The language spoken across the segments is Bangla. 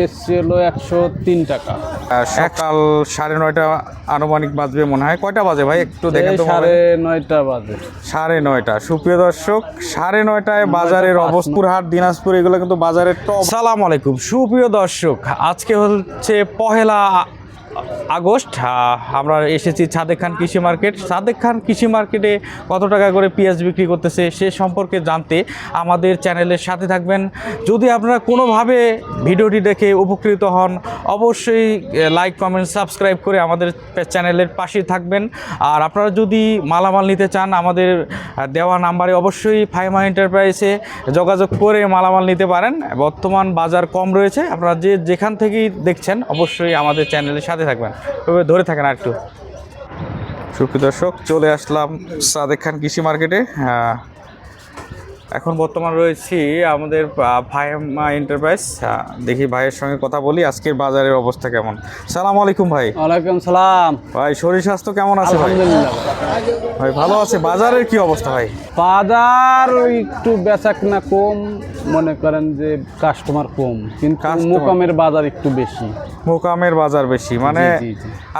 বেচছি হলো একশো তিন টাকা। সকাল সাড়ে নয়টা আনুমানিক বাজবে মনে হয়। কয়টা বাজে ভাই? একটু দেখেন তো সাড়ে নয়টা বাজে। সাড়ে নয়টা। সুপ্রিয় দর্শক সাড়ে নয়টায় বাজারের অবস্থাপুর হাট দিনাজপুর এগুলো কিন্তু বাজারের টপ সালাম আলাইকুম। সুপ্রিয় দর্শক আজকে হচ্ছে পহেলা আগস্ট আমরা এসেছি সাদেক খান কৃষি মার্কেট। সাদেক খান কৃষি মার্কেটে কত টাকা করে পেঁয়াজ বিক্রি করতেছে সে সম্পর্কে জানতে আমাদের চ্যানেলের সাথে থাকবেন। যদি আপনারা কোনোভাবে ভিডিওটি দেখে উপকৃত হন, অবশ্যই লাইক কমেন্ট সাবস্ক্রাইব করে আমাদের চ্যানেলের পাশে থাকবেন। আর আপনারা যদি মালামাল নিতে চান, আমাদের দেওয়া নাম্বারে অবশ্যই ফাইমা এন্টারপ্রাইজে যোগাযোগ করে মালামাল নিতে পারেন। বর্তমান বাজার কম রয়েছে। আপনারা যে যেখান থেকেই দেখছেন, অবশ্যই আমাদের চ্যানেলের সাথে থাকবেন। ওইভাবে ধরে থাকেন আর একটু। সুপ্রিয় দর্শক চলে আসলাম সাদেক খান কৃষি মার্কেটে। এখন বর্তমান রয়েছি আমাদের ভাইমা এন্টারপ্রাইজ দেখি ভাইয়ের সঙ্গে কথা বলি আজকের বাজারের অবস্থা কেমন? সালাম আলাইকুম ভাই। ওয়ালাইকুম সালাম। ভাই শরীর স্বাস্থ্য কেমন আছে ভাই? ভাই ভালো আছে? বাজারের কি অবস্থা ভাই? বাজার একটু বেচা কিনা কম মনে করেন যে কাস্টমার কম কিন্তু মোকামের বাজার একটু বেশি। মোকামের বাজার বেশি মানে।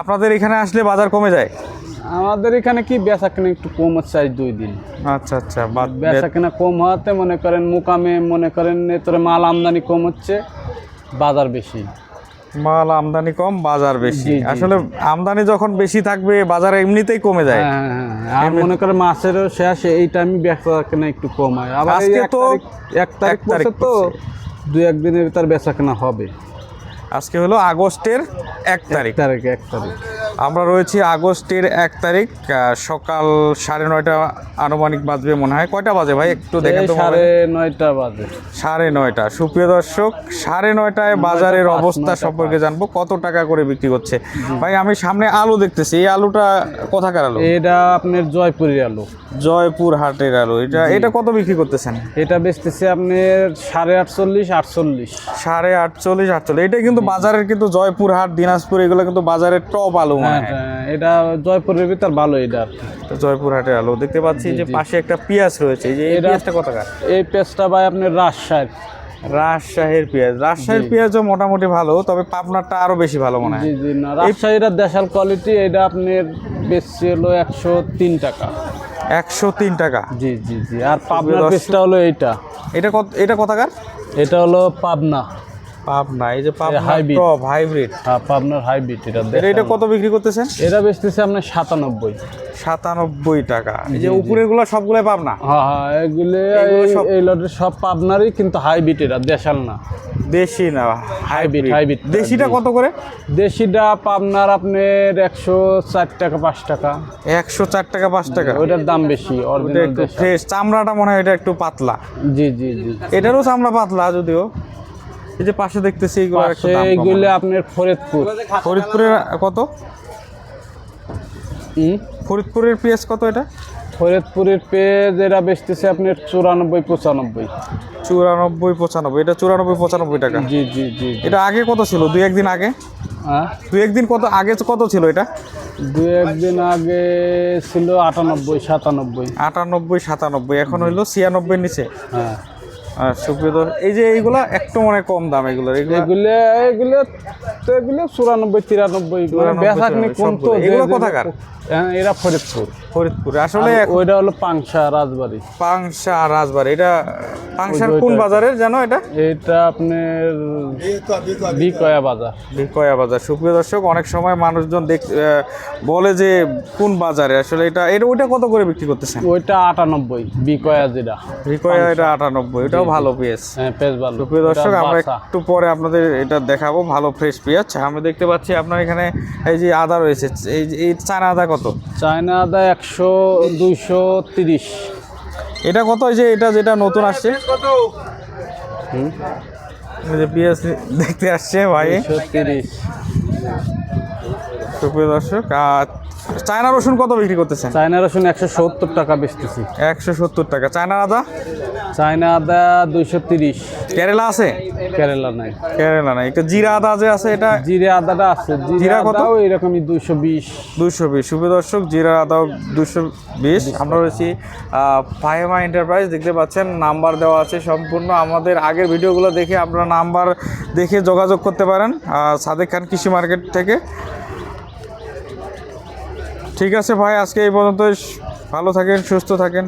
আপনাদের এখানে আসলে বাজার কমে যায়? আমাদের এখানে কি বেচা কিনা একটু কম হচ্ছে আজ দুই দিন। আচ্ছা আচ্ছা বেচা কিনা কম হওয়াতে মনে করেন মোকামে মনে করেন এতরে মাল আমদানি কম হচ্ছে বাজার বেশি। মাল আমদানি কম বাজার বেশি। আসলে আমদানি যখন বেশি থাকবে বাজার এমনিতেই কমে যায়। হ্যাঁ হ্যাঁ হ্যাঁ। আর মনে করেন মাছেরও শেষ এই টাইমে বেচা কিনা একটু কম হয়। আবার আজকে তো এক তারিখ পড়ছে তো দুই একদিনের ভিতর বেচা কিনা হবে। আজকে হলো আগস্টের এক তারিখ। তারিখ এক তারিখ। আমরা রয়েছি আগস্টের এক তারিখ সকাল সাড়ে নয়টা আনুমানিক বাজবে মনে হয়। কয়টা বাজে ভাই? একটু দেখেন তো সাড়ে নয়টা বাজে। সাড়ে নয়টা। সুপ্রিয় দর্শক সাড়ে নয়টায় বাজারের অবস্থা সম্পর্কে জানব কত টাকা করে বিক্রি করছে ভাই আমি সামনে আলু দেখতেছি। এই আলুটা কোথাকার আলু? এটা আপনার জয়পুরের আলু। জয়পুর হাটের আলু। এটা এটা কত বিক্রি করতেছেন? এটা বেচতেছে আপনার সাড়ে আটচল্লিশ আটচল্লিশ। সাড়ে আটচল্লিশ আটচল্লিশ। এটা কিন্তু বাজারের কিন্তু জয়পুর হাট দিনাজপুর এগুলো কিন্তু বাজারের টপ আলু মনে। হয় হ্যাঁ, এটা জয়পুরের ভিতর ভালো এটা তো জয়পুর হাটের আলু। দেখতে পাচ্ছি যে পাশে একটা পেঁয়াজ রয়েছে। এই যে এই পেঁয়াজটা কত এই পেঁয়াজটা ভাই আপনার রাজশাহীর। রাজশাহীর পেঁয়াজ। রাজশাহীর পেঁয়াজও মোটামুটি ভালো তবে পাবনারটা আরও বেশি ভালো মনে হয়। জি জি না রাজশাহীর দেশাল কোয়ালিটি এটা আপনার বেচছে হলো একশো তিন টাকা। একশো তিন টাকা। জি জি জি। আর পাবনার দর্শক- পেঁয়াজটা হলো এইটা। এটা কত এটা কোথাকার? এটা হলো পাবনা। পাবনা এই যে পাবনা। টপ হাইব্রিড হ্যাঁ পাবনার হাইব্রিড এটা এটা এটা কত বিক্রি করতেছেন? এটা বেচতেছে আপনার সাতানব্বই। সাতানব্বই টাকা। এই যে উপরেরগুলো সবগুলো পাবনা? হ্যাঁ হ্যাঁ এগুলো এই লটের সব পাবনারই কিন্তু হাইব্রিড এটা দেশাল না। দেশি না হাইব্রিড হাইব্রিড দেশিটা কত করে? দেশিটা পাবনার আপনার একশো চার টাকা পাঁচ টাকা। একশো চার টাকা পাঁচ টাকা? ওইটার দাম বেশি একটু ফ্রেশ চামড়াটা মনে হয় এটা একটু পাতলা। জি জি জি। এটারও চামড়া পাতলা যদিও। এই যে পাশে দেখতেছি এইগুলো। এইগুলো আপনার ফরিদপুর। ফরিদপুরের কত? ফরিদপুরের পেঁয়াজ কত এটা? ফরিদপুরের পেজ এটা বেচতেছে আপনি চুরানব্বই পঁচানব্বই। চুরানব্বই পঁচানব্বই। এটা চুরানব্বই পঁচানব্বই টাকা? জি জি জি এটা আগে কত ছিল? দু একদিন আগে? হ্যাঁ? দুই একদিন কত আগে কত ছিল এটা? দু একদিন আগে ছিল আটানব্বই সাতানব্বই। আটানব্বই সাতানব্বই। এখন হইল ছিয়ানব্বই নিচে? হ্যাঁ। সুপ্রিয় এই যে এইগুলা একটু মনে কম দাম এগুলো এগুলো এগুলো তো এগুলো চুরানব্বই তিরানব্বই বেচাকনি কম তো এগুলো কোথাকার? হ্যাঁ এরা ফরিদপুর। ফরিদপুরে। আসলে ওইটা হলো পাংশা রাজবাড়ি। পাংশা রাজবাড়ি এটা পাংশার কোন। বাজারের জানো এটা? এটা আপনার বিকয়া বাজার। বিকয়া বাজার। সুপ্রিয় দর্শক অনেক সময় মানুষজন দেখ বলে যে কোন বাজারে। আসলে এটা এটা ওইটা কত করে বিক্রি করতেছেন? ওইটা আটানব্বই বিকয়া যেটা। বিকয়া এটা আটানব্বই এটাও ভালো পেঁয়াজ। হ্যাঁ পেজ ভালো। সুপ্রিয় দর্শক আমরা একটু পরে আপনাদের এটা দেখাবো ভালো ফ্রেশ পেঁয়াজ। আমরা দেখতে পাচ্ছি আপনার এখানে এই যে আদা রয়েছে। এই যে- এই চায়না আদা কত? চায়না আদা একশো দুইশো তিরিশ। এটা কত এই যে এটা যেটা নতুন আসছে? এই পেঁয়াজ দেখতে আসছে ভাই। তিরিশ। সুপ্রিয় দর্শক আর চায়না রসুন কত বিক্রি করতেছেন? চায়না রসুন একশো সত্তর টাকা বেচতেছি। একশো সত্তর টাকা। চায়না আদা? চায়না আদা দুইশো তিরিশ। কেরালা আছে? কেরালা নাই। কেরালা না একটা জিরা আদা যে আছে এটা জিরে আদাটা আছে। জিরা কত? এরকমই দুইশো বিশ। দুশো বিশ। দর্শক জিরা আদা দুশো বিশ। আমরা রয়েছি ফাইমা এন্টারপ্রাইজ দেখতে পাচ্ছেন নাম্বার দেওয়া আছে সম্পূর্ণ। আমাদের আগের ভিডিওগুলো দেখে আপনারা নাম্বার দেখে যোগাযোগ করতে পারেন সাদেক খান কৃষি মার্কেট থেকে। ঠিক আছে ভাই আজকে এই পর্যন্ত ভালো থাকেন সুস্থ থাকেন।